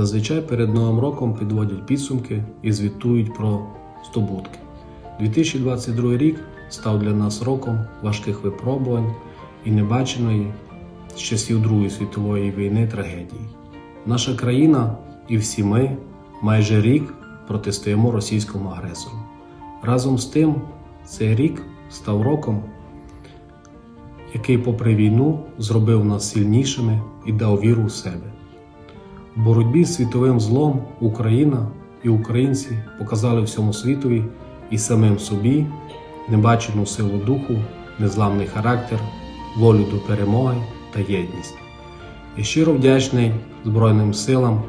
Зазвичай перед Новим роком підводять підсумки і звітують про здобутки. 2022 рік став для нас роком важких випробувань і небаченої з часів Другої світової війни трагедії. Наша країна і всі ми майже рік протистоїмо російському агресору. Разом з тим, цей рік став роком, який, попри війну, зробив нас сильнішими і дав віру у себе. В боротьбі з світовим злом Україна і українці показали всьому світові і самим собі небачену силу духу, незламний характер, волю до перемоги та єдність. Я щиро вдячний Збройним силам,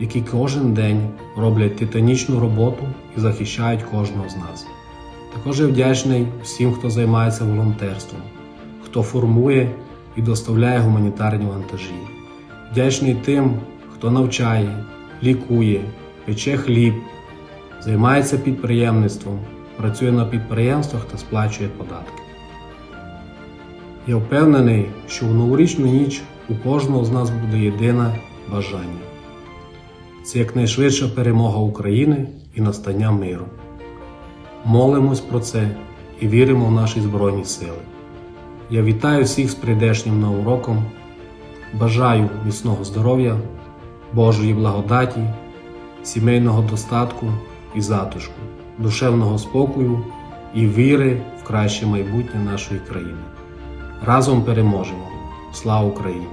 які кожен день роблять титанічну роботу і захищають кожного з нас. Також я вдячний всім, хто займається волонтерством, хто формує і доставляє гуманітарні вантажі. Вдячний тим, хто навчає, лікує, пече хліб, займається підприємництвом, працює на підприємствах та сплачує податки. Я впевнений, що в новорічну ніч у кожного з нас буде єдине бажання. Це якнайшвидша перемога України і настання миру. Молимось про це і віримо в наші Збройні Сили. Я вітаю всіх з прийдешнім Новим роком, бажаю міцного здоров'я, Божої благодаті, сімейного достатку і затишку, душевного спокою і віри в краще майбутнє нашої країни. Разом переможемо! Слава Україні!